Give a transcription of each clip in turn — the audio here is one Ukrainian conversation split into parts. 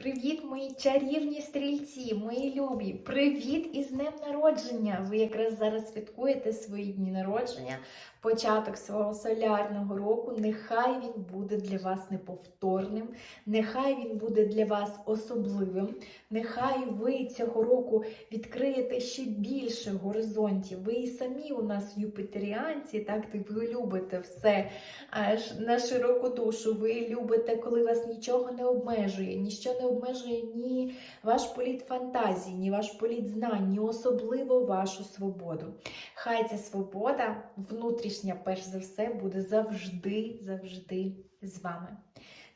Привіт, мої чарівні стрільці, мої любі! Привіт із днем народження! Ви якраз зараз святкуєте свої дні народження, початок свого солярного року. Нехай він буде для вас неповторним, нехай він буде для вас особливим. Нехай ви цього року відкриєте ще більше горизонтів. Ви і самі у нас юпітеріанці, так ви любите все аж на широку душу. Ви любите, коли вас нічого не обмежує, ніщо не обмежує ні ваш політ фантазії, ні ваш політ знань, ні особливо вашу свободу. Хай ця свобода, внутрішня, перш за все, буде завжди, завжди з вами.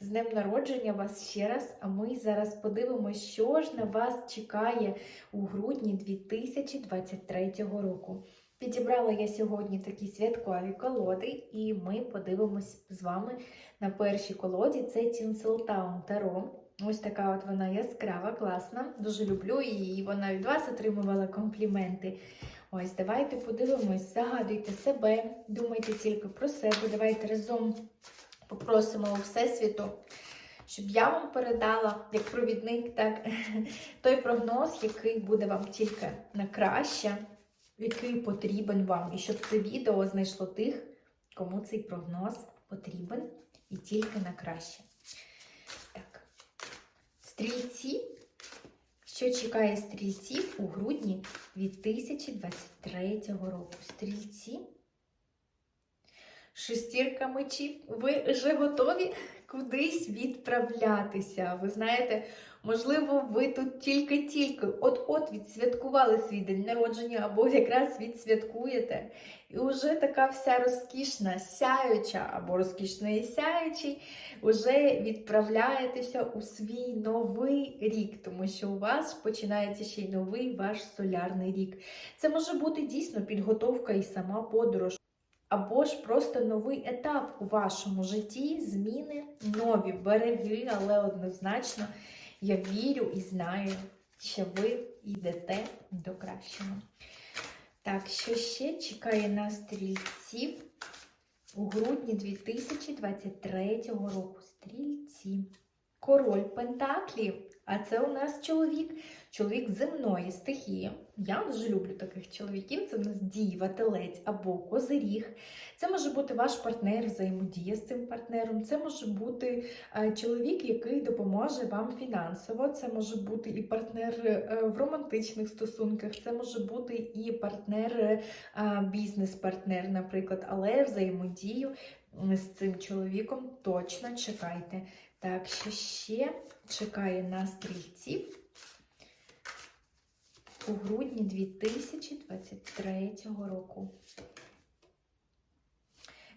З днем народження вас ще раз, а ми зараз подивимося, що ж на вас чекає у грудні 2023 року. Підібрала я сьогодні такі святкові колоди, і ми подивимось з вами на першій колоді. Це Tinseltown Таро. Ось така от вона яскрава, класна. Дуже люблю її, вона від вас отримувала компліменти. Ось, давайте подивимось, загадуйте себе, думайте тільки про себе. Давайте разом попросимо у Всесвіту, щоб я вам передала, як провідник, так, той прогноз, який буде вам тільки на краще, який потрібен вам. І щоб це відео знайшло тих, кому цей прогноз потрібен і тільки на краще. Так. Стрільці. Що чекає стрільців у грудні 2023 року? Стрільці. Шестірка мечів. Ви вже готові кудись відправлятися? Ви знаєте, можливо, ви тут тільки-тільки от-от відсвяткували свій день народження, або якраз відсвяткуєте. І вже така вся розкішна, сяюча, або розкішний і сяючий, вже відправляєтеся у свій новий рік, тому що у вас починається ще й новий ваш солярний рік. Це може бути дійсно підготовка і сама подорож. Або ж просто новий етап у вашому житті, зміни, нові береги, але однозначно я вірю і знаю, що ви йдете до кращого. Так, що ще чекає на стрільців у грудні 2023 року? Стрільці. Король Пентаклів. А це у нас чоловік, чоловік земної стихії. Я дуже люблю таких чоловіків. Це у нас діва, телець або козиріг. Це може бути ваш партнер, взаємодія з цим партнером. Це може бути е, чоловік, який допоможе вам фінансово. Це може бути і партнер е, в романтичних стосунках, це може бути і партнер, е, бізнес-партнер, наприклад, але взаємодію з цим чоловіком точно чекайте. Так, що ще чекає на стрільців у грудні 2023 року.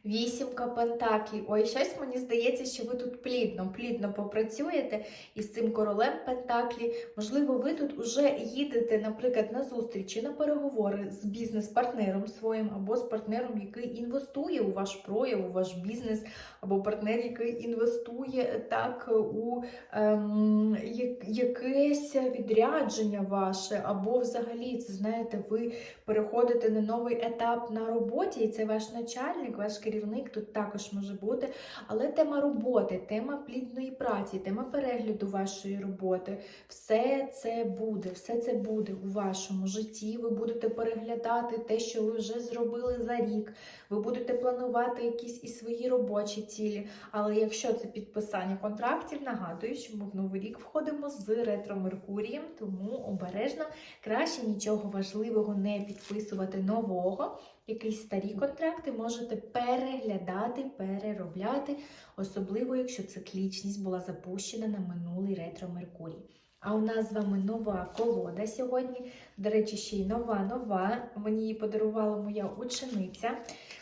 Вісімка пентаклів. Ой, щось мені здається, що ви тут плідно, плідно попрацюєте із цим королем Пентаклі. Можливо, ви тут уже їдете, наприклад, на зустрічі, на переговори з бізнес-партнером своїм, або з партнером, який інвестує у ваш прояв, у ваш бізнес, або партнер, який інвестує так у ем, якесь відрядження ваше, або взагалі, це знаєте, ви переходите на новий етап на роботі, і це ваш начальник, ваш керівник тут також може бути. Але тема роботи, тема плідної праці, тема перегляду вашої роботи, все це буде, все це буде у вашому житті. Ви будете переглядати те, що ви вже зробили за рік. Ви будете планувати якісь і свої робочі цілі. Але якщо це підписання контрактів, нагадую, що ми в новий рік входимо з ретро-Меркурієм, тому обережно краще нічого важливого не підписувати нового. Якісь старі контракти можете переглядати, переробляти, особливо, якщо циклічність була запущена на минулий ретро-Меркурій. А у нас з вами нова колода сьогодні. До речі, ще й нова-нова. Мені її подарувала моя учениця.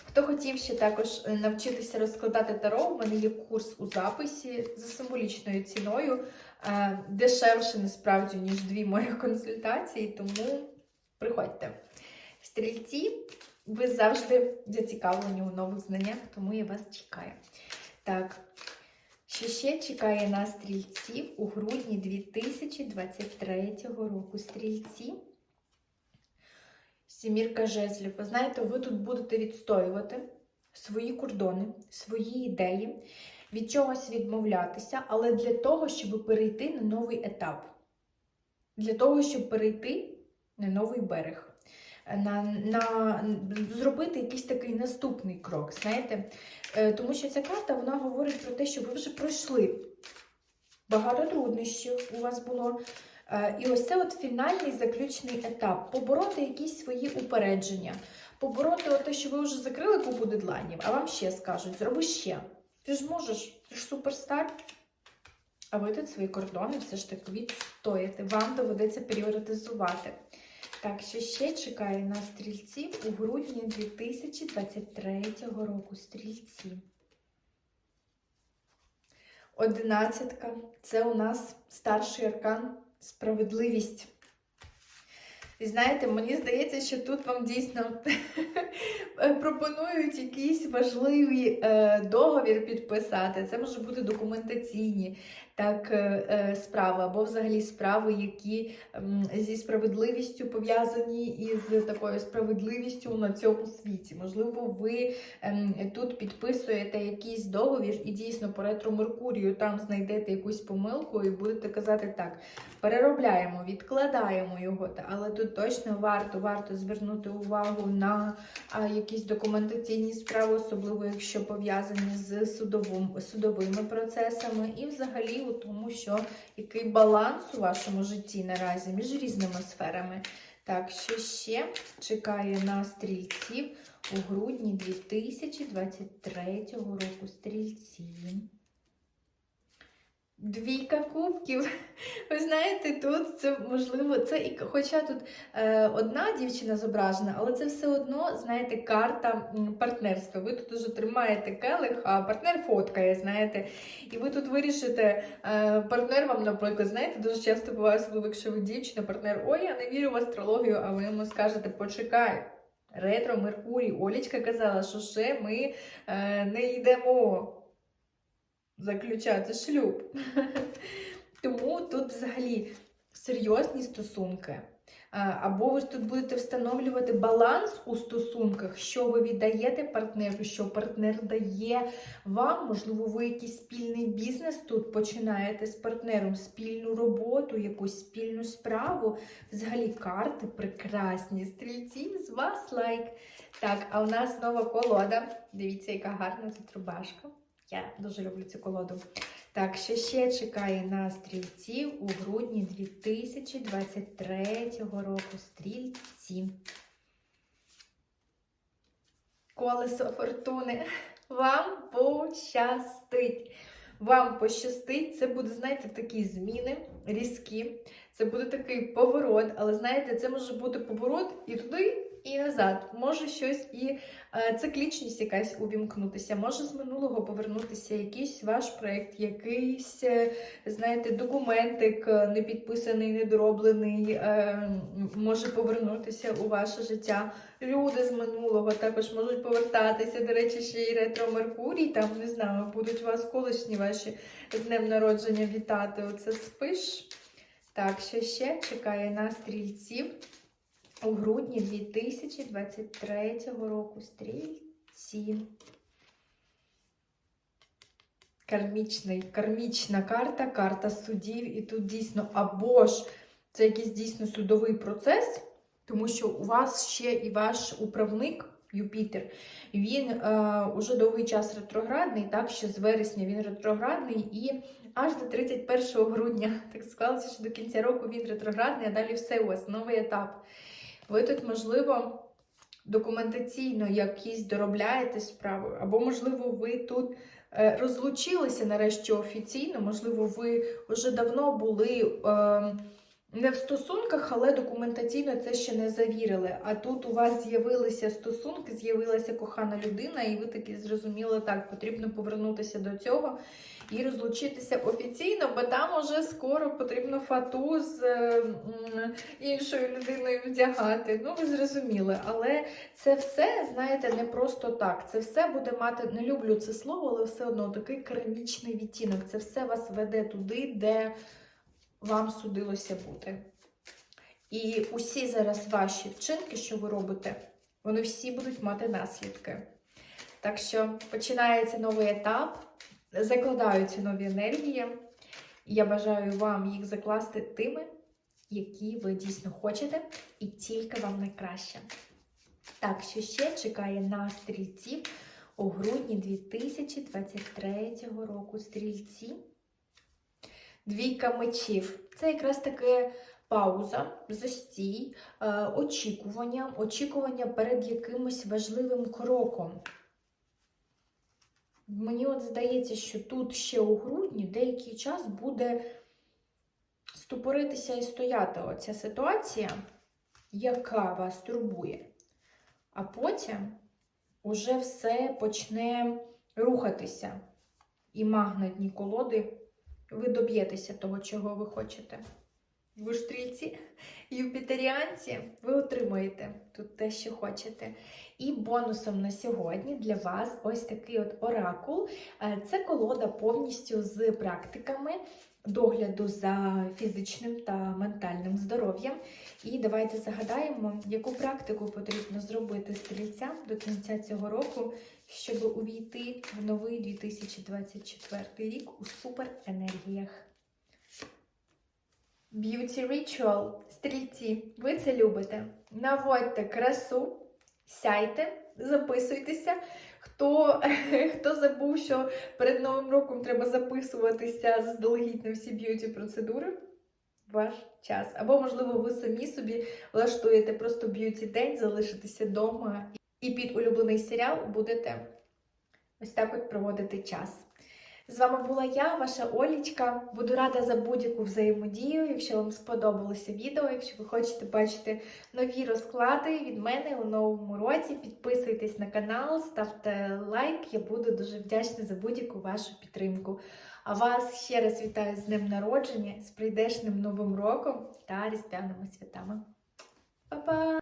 Хто хотів ще також е, навчитися розкладати таро, у мене є курс у записі за символічною ціною, е, дешевше насправді, ніж дві мої консультації, тому приходьте. Стрільці, ви завжди зацікавлені у нових знаннях, тому я вас чекаю. Так, що ще чекає на стрільців у грудні 2023 року? Стрільці. Сімірка жезлів. Ви знаєте, ви тут будете відстоювати свої кордони, свої ідеї, від чогось відмовлятися, але для того, щоб перейти на новий етап. Для того, щоб перейти на новий берег. На, на, зробити якийсь такий наступний крок, знаєте? Е, Тому що ця карта вона говорить про те, що ви вже пройшли. Багато труднощів у вас було. Е, І ось це от фінальний заключний етап. Побороти якісь свої упередження, побороти те, що ви вже закрили купу дедлайнів, а вам ще скажуть, зроби ще. Ти ж можеш, ти ж суперстар. А ви тут свої кордони все ж таки відстоїте. Вам доведеться пріоритизувати. Так, що ще чекає на стрільців у грудні 2023 року. Стрільці. Одинадцятка. Це у нас старший аркан справедливість. І знаєте, мені здається, що тут вам дійсно пропонують якийсь важливий е, договір підписати. Це може бути документаційні так, е, е, справи, або взагалі справи, які зі справедливістю пов'язані із такою справедливістю на цьому світі. Можливо, ви ем, тут підписуєте якийсь договір і дійсно по ретро Меркурію там знайдете якусь помилку і будете казати так: переробляємо, відкладаємо його, але тут точно варто, варто звернути увагу на якісь документаційні справи, особливо якщо пов'язані з судовим, судовими процесами, і взагалі у тому, що який баланс у вашому житті наразі між різними сферами. Так, що ще чекає на стрільців у грудні 2023 року стрільці. Двійка кубків. Ви знаєте, тут це можливо, це і хоча тут е, одна дівчина зображена, але це все одно, знаєте, карта партнерства. Ви тут уже тримаєте келих, а партнер фоткає, знаєте. І ви тут вирішите, е, партнер вам, наприклад, знаєте, дуже часто буває, особливо, якщо ви дівчина, партнер, ой, я не вірю в астрологію, а ви йому скажете, почекай. Ретро Меркурій, Олічка казала, що ще ми е, не йдемо заключати шлюб. Тому тут взагалі серйозні стосунки. Або ви тут будете встановлювати баланс у стосунках, що ви віддаєте партнеру, що партнер дає вам. Можливо, ви якийсь спільний бізнес тут починаєте з партнером, спільну роботу, якусь спільну справу. Взагалі карти прекрасні. Стрільці з вас лайк. Так, а у нас нова колода. Дивіться, яка гарна тут рубашка. Я дуже люблю цю колоду. Так, що ще чекає на стрільців у грудні 2023 року. Стрільці. Колесо фортуни. Вам пощастить. Вам пощастить, це буде, знаєте, такі зміни різкі. Це буде такий поворот, але знаєте, це може бути поворот і туди, і назад. Може щось і е, циклічність якась увімкнутися, може з минулого повернутися якийсь ваш проєкт, якийсь, е, знаєте, документик е, не підписаний, недороблений, може повернутися у ваше життя. Люди з минулого також можуть повертатися. До речі, ще й ретро Меркурій, там не знаю, будуть вас колишні ваші з днем народження вітати. Оце спиш. Так, що ще чекає на стрільців у грудні 2023 року. Стрільці. Кармічний, кармічна карта, карта судів. І тут дійсно або ж це якийсь дійсно судовий процес, тому що у вас ще і ваш управник. Юпітер, він е, уже довгий час ретроградний, так що з вересня він ретроградний і аж до 31 грудня, так склалося, що до кінця року він ретроградний, а далі все у вас новий етап. Ви тут, можливо, документаційно якісь доробляєте справу, або, можливо, ви тут е, розлучилися нарешті офіційно, можливо, ви вже давно були. Е, не в стосунках, але документаційно це ще не завірили. А тут у вас з'явилися стосунки, з'явилася кохана людина, і ви таки зрозуміли, так, потрібно повернутися до цього і розлучитися офіційно, бо там уже скоро потрібно фату з е, іншою людиною вдягати. Ну, ви зрозуміли. Але це все, знаєте, не просто так. Це все буде мати, не люблю це слово, але все одно такий керамічний відтінок. Це все вас веде туди, де вам судилося бути. І усі зараз ваші вчинки, що ви робите, вони всі будуть мати наслідки. Так що починається новий етап. закладаю ці нові енергії. Я бажаю вам їх закласти тими, які ви дійсно хочете, і тільки вам найкраще. Так, що ще чекає на стрільців у грудні 2023 року стрільці. Двійка мечів. Це якраз таки пауза, застій, е, очікування, очікування перед якимось важливим кроком. Мені от здається, що тут ще у грудні деякий час буде ступоритися і стояти оця ситуація, яка вас турбує. А потім уже все почне рухатися. І магнитні колоди, ви доб'єтеся того, чого ви хочете. Ви ж юпітеріанці, ви отримаєте тут те, що хочете. І бонусом на сьогодні для вас ось такий от оракул. Е, Це колода повністю з практиками догляду за фізичним та ментальним здоров'ям. І давайте загадаємо, яку практику потрібно зробити стрільцям до кінця цього року, щоб увійти в новий 2024 рік у суперенергіях. Beauty Ritual. Стрільці, ви це любите. Наводьте красу, сяйте, записуйтеся. Хто, хто забув, що перед Новим роком треба записуватися заздалегідь на всі б'юті процедури, ваш час. Або, можливо, ви самі собі влаштуєте просто б'юті день, залишитеся вдома і під улюблений серіал будете ось так от проводити час. З вами була я, ваша Олічка. Буду рада за будь-яку взаємодію. Якщо вам сподобалося відео, якщо ви хочете бачити нові розклади від мене у новому році, підписуйтесь на канал, ставте лайк. Я буду дуже вдячна за будь-яку вашу підтримку. А вас ще раз вітаю з днем народження, з прийдешним новим роком та різдвяними святами. Па-па!